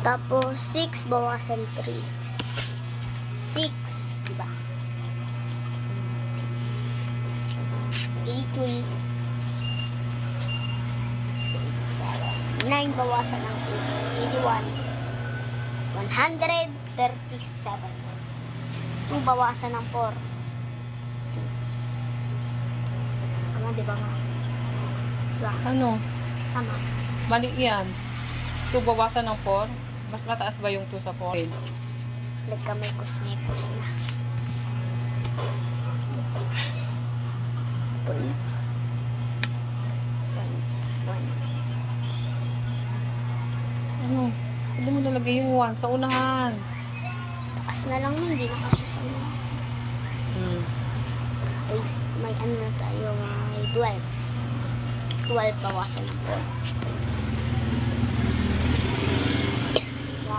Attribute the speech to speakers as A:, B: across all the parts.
A: Tapos, 6 bawasan 3. 6, di ba? 83. 7. 9 bawasan ng 8. 81. 137. 2 bawasan ng 4. Tama, di ba nga? Diba?
B: Ano?
A: Tama.
B: Mali yan. 2 bawasan ng 4. Mas mataas ba yung 2 sa 4?
A: Nagkamay kusmekos na. One. One. One.
B: Ano? Pwede mo nalagay yung 1 sa unahan.
A: Taas na lang nun, hindi na kasi sa mga.
B: Hmm.
A: Ay, may ano na tayo, may 12. 12 bawasan ng 4. 1,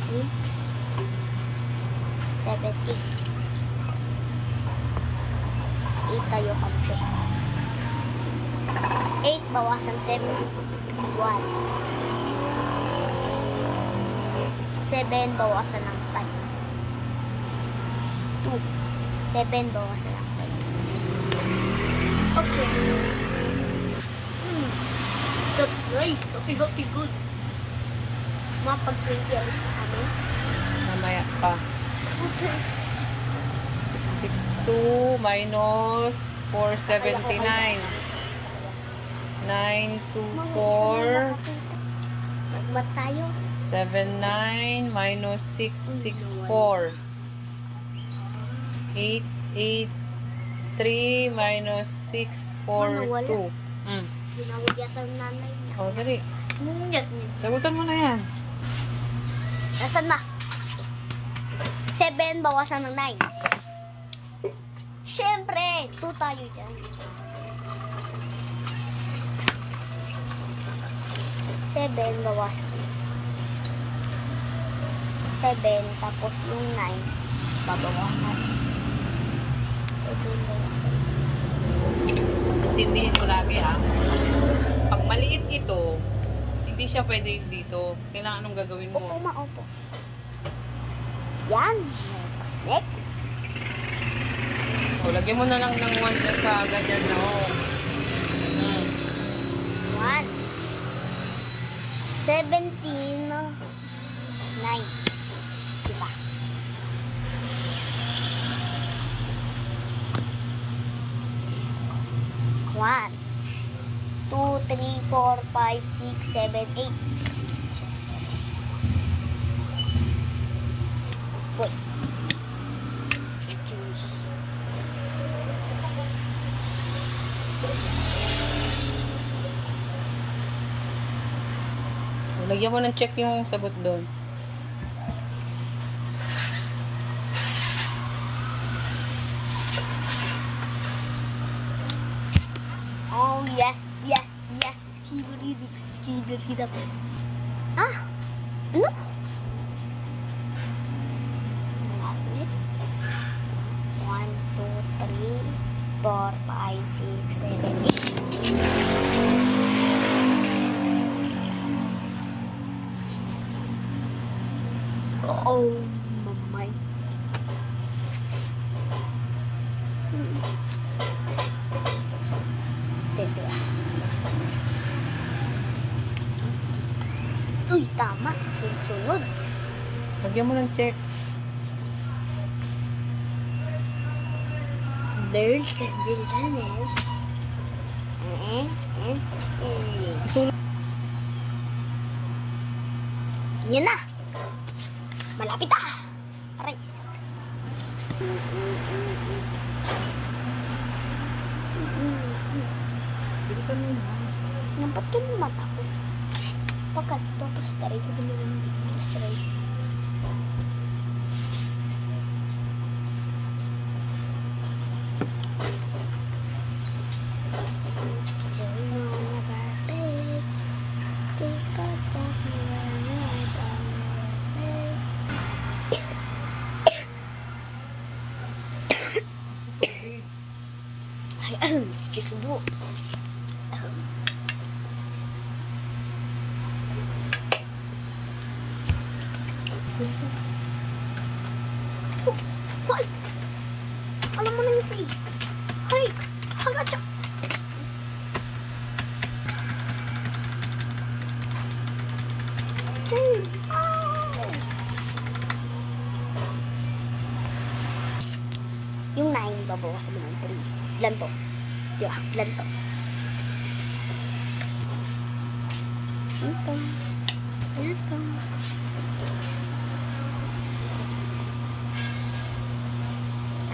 A: 6, 7, 8. Sa 8 tayo kampi. 8 bawasan 7. 1. 7 bawasan ng 5. 2. 7 bawasan ng 5. Okay. Nice. Okay, okay, good. Mapag-20 alis na kami.
B: Mamaya pa.
A: Okay.
B: 662 minus 479. 924
A: Magbat tayo.
B: 79 minus 664. 883 minus 642. Mm.
A: Ginawag yata ng nanay.
B: O, dali.
A: Nyat, nyat.
B: Sagutan mo na yan.
A: Nasaan ma? 7 bawasan ng 9. Siyempre, 2 tayo dyan. 7 bawasan. 7 tapos yung 9 babawasan. 7 bawasan.
B: Intindihin mo lagi ha. Hindi siya pwede dito. Kailangan anong gagawin
A: Opo,
B: mo?
A: ma, opo. Yan. Next, next.
B: O, lagyan mo na lang ng 1 dyan sa ganyan na o. Mm.
A: 1. 17 is 9. Diba? One, two, three, four, five, six, seven, eight. Wait. Juice.
B: O, Lagyan mo ng check yung sagot doon.
A: Oh, yes, yes, yes. Skibidi-dips, skibidi-dips. Ah, ano? Natin. One, two, three, four, five, six, seven, eight. Oh, Sunod-sunod.
B: Lagyan mo ng check.
A: Very candidanes. Eh, eh, eh.
B: Isulat.
A: Yan na. Malapit na. Aray.
B: Bilisan mo na.
A: Nampat ka ng mata ko. Pagkat to, pastry ko din yung
B: Bilisan.
A: Oh, Hoy! Alam mo na yung pig. Hoy! Hagacha! Hey! Ah! Yung 9, babawasan mo ng 3. Ilan to? Diba? Ilan to? Nine.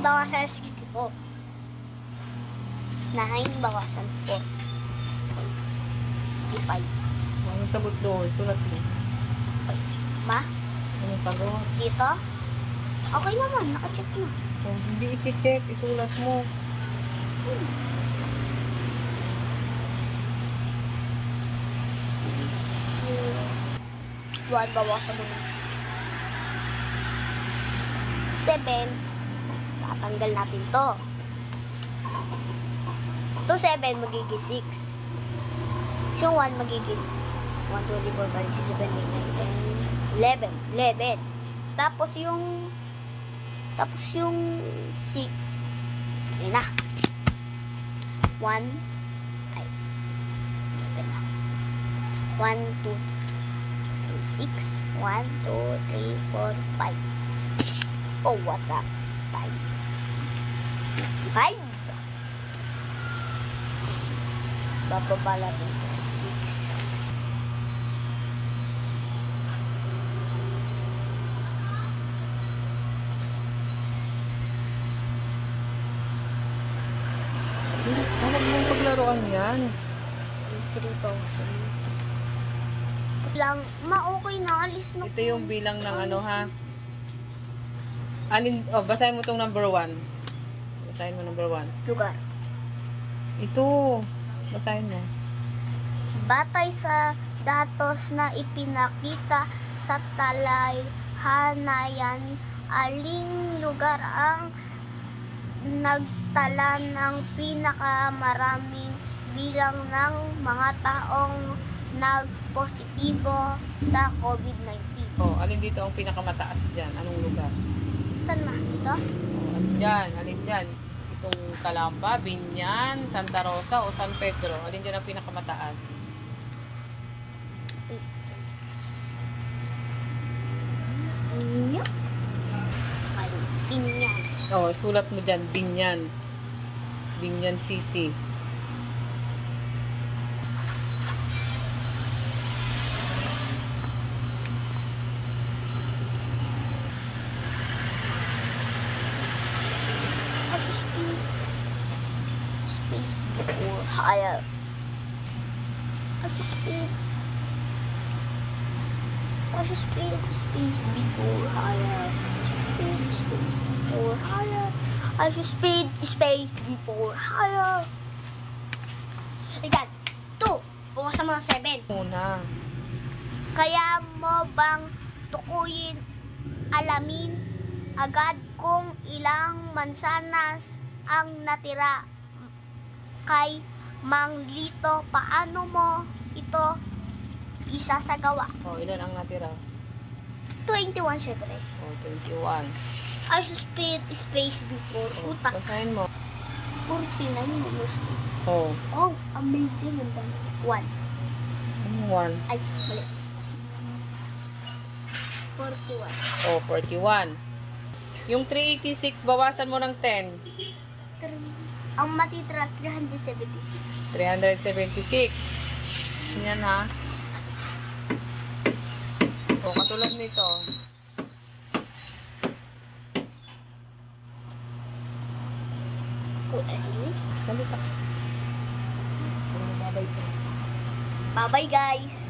A: bawasan 64. 9 bawasan 4. 55.
B: Anong sagot doon? Sulat mo.
A: Ma,
B: Anong sagot?
A: dito? Okay naman, nakacheck na.
B: Oh, hindi i-check. Isulat mo.
A: So, 1 bawasan mo ng 6. 7, tatanggal natin to. To 7, magiging 6. So, 1 magiging 1, 2, 3, 4, 5, 6, 7, 8, 9, 10, 11. 11. Tapos yung tapos yung 6 ayun na 1 ay ito na 1, 2, 6 1, 2, 3, 4, 5 oh what up 5 55 bababa natin to 6
B: Bilis na. Huwag mong paglaruan yan.
A: 3 bawasan mo lang ma okay na alis na
B: Ito yung bilang ng ano ha. Alin, oh, basahin mo tong number one. Basahin mo number one.
A: lugar
B: Ito. Basahin mo.
A: batay sa datos na ipinakita sa talayhanayan, aling lugar ang nagtala ng pinakamaraming bilang ng mga taong nagpositibo sa COVID-19.
B: Oh, alin dito ang pinakamataas dyan? Anong lugar?
A: Saan na? Ito?
B: Oh, alin dyan? Alin dyan? Itong Calamba, Binyan, Santa Rosa o San Pedro? Alin dyan ang pinakamataas?
A: Pinyan.
B: Oh, sulat mo dyan, Binyan. Binyan City.
A: I should speed space higher. I should speed. I should speed space before higher. I should speed space before higher. I should speed space before higher. Ayan. Two. Bukasan mo ng seven.
B: Muna.
A: Kaya mo bang tukuyin, alamin agad kung ilang mansanas ang natira kay Mang Lito? Paano mo ito isasagawa?
B: Oh, ilan ang natira?
A: 21 syempre.
B: Oh, 21.
A: I speed space before
B: Oh,
A: utak.
B: basahin mo.
A: 49 minus
B: Oh,
A: Oh, amazing. Ang dami. 1.
B: ano 1?
A: Ay, mali. 41.
B: Oh, 41. Yung 386, bawasan mo ng 10.
A: 3. Ang matitira, 376.
B: 376. Yan ha. O, katulad nito.
A: Eh.
B: Salita. Bye-bye.
A: Bye-bye, guys.